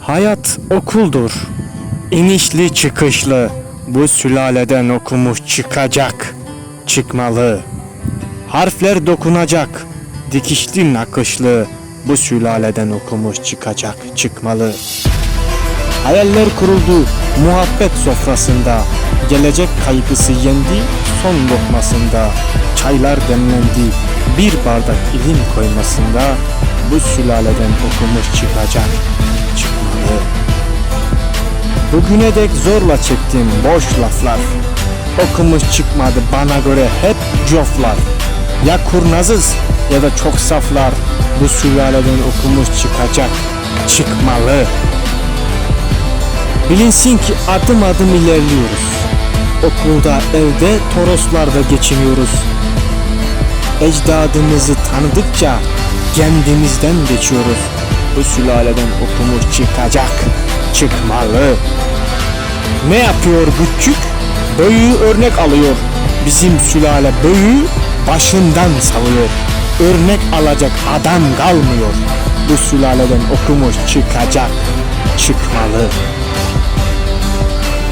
Hayat okuldur. İnişli çıkışlı. Bu sülaleden okumuş çıkacak. Çıkmalı. Harfler dokunacak. Dikişli nakışlı. Bu sülaleden okumuş çıkacak. Çıkmalı. Hayaller kuruldu muhabbet sofrasında. Gelecek kaygısı yendi son lokmasında. Çaylar demlendi bir bardak ilim koymasında. Bu sülaleden okumuş çıkacak. Çıkmalı. Bugüne dek zorla çektim boş laflar. Okumuş çıkmadı bana göre hep coflar. Ya kurnazız ya da çok saflar. Bu sülaleden okumuş çıkacak. Çıkmalı. Bilinsin ki adım adım ilerliyoruz. Okulda, evde, toroslarda geçiniyoruz. Ecdadımızı tanıdıkça kendimizden geçiyoruz. Bu sülaleden okumuş çıkacak, çıkmalı. Ne yapıyor küçük? Böyüğü örnek alıyor. Bizim sülale böyüğü başından salıyor. Örnek alacak adam kalmıyor. Bu sülaleden okumuş çıkacak, çıkmalı.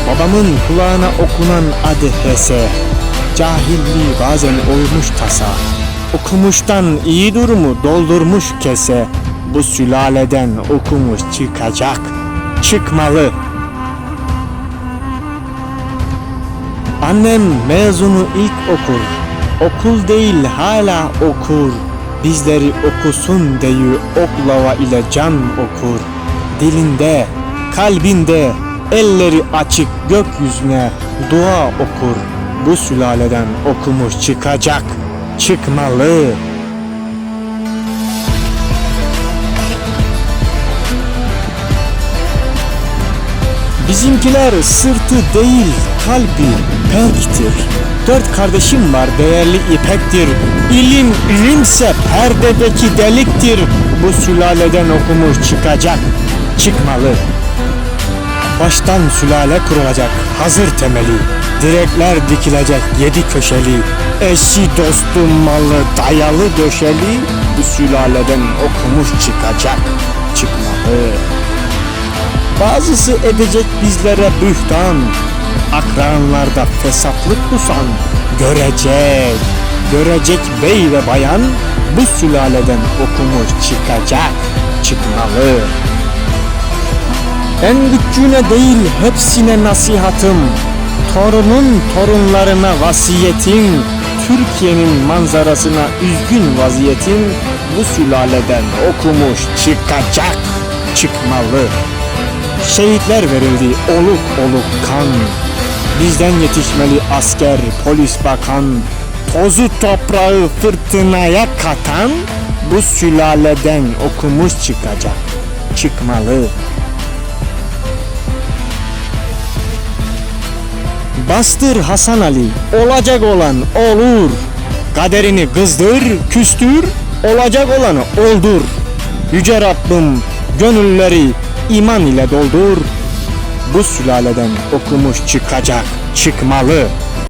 Babamın kulağına okunan adı Hese. Cahilliği bazen olmuş tasa. Okumuştan iyi durumu doldurmuş kese. Bu sülaleden okumuş çıkacak. Çıkmalı. Annem mezunu ilk okur. Okul değil hala okur. Bizleri okusun deyi oklava ile can okur. Dilinde, kalbinde, elleri açık gökyüzüne dua okur. Bu sülaleden okumuş çıkacak, çıkmalı. Bizimkiler sırtı değil kalbi pektir. Dört kardeşim var değerli ipektir. İlim ilimse perdedeki deliktir. Bu sülaleden okumuş çıkacak, çıkmalı. Baştan sülale kurulacak hazır temeli. Direkler dikilecek yedi köşeli. Eşi dostu malı dayalı döşeli. Bu sülaleden okumuş çıkacak, çıkmalı. Bazısı edecek bizlere bühtan Akranlarda fesatlık kusan Görecek Görecek bey ve bayan Bu sülaleden okumuş çıkacak Çıkmalı En küçüğüne değil hepsine nasihatım Torunun torunlarına vasiyetim Türkiye'nin manzarasına üzgün vaziyetim Bu sülaleden okumuş çıkacak Çıkmalı. Şehitler verildi oluk oluk kan. Bizden yetişmeli asker, polis, bakan Tozu toprağı fırtınaya katan Bu sülaleden okumuş çıkacak Çıkmalı Bastır Hasan Ali Olacak olan olur Kaderini kızdır, küstür Olacak olanı oldur Yüce Rabbim gönülleri iman ile doldur. Bu sülaleden okumuş çıkacak, çıkmalı.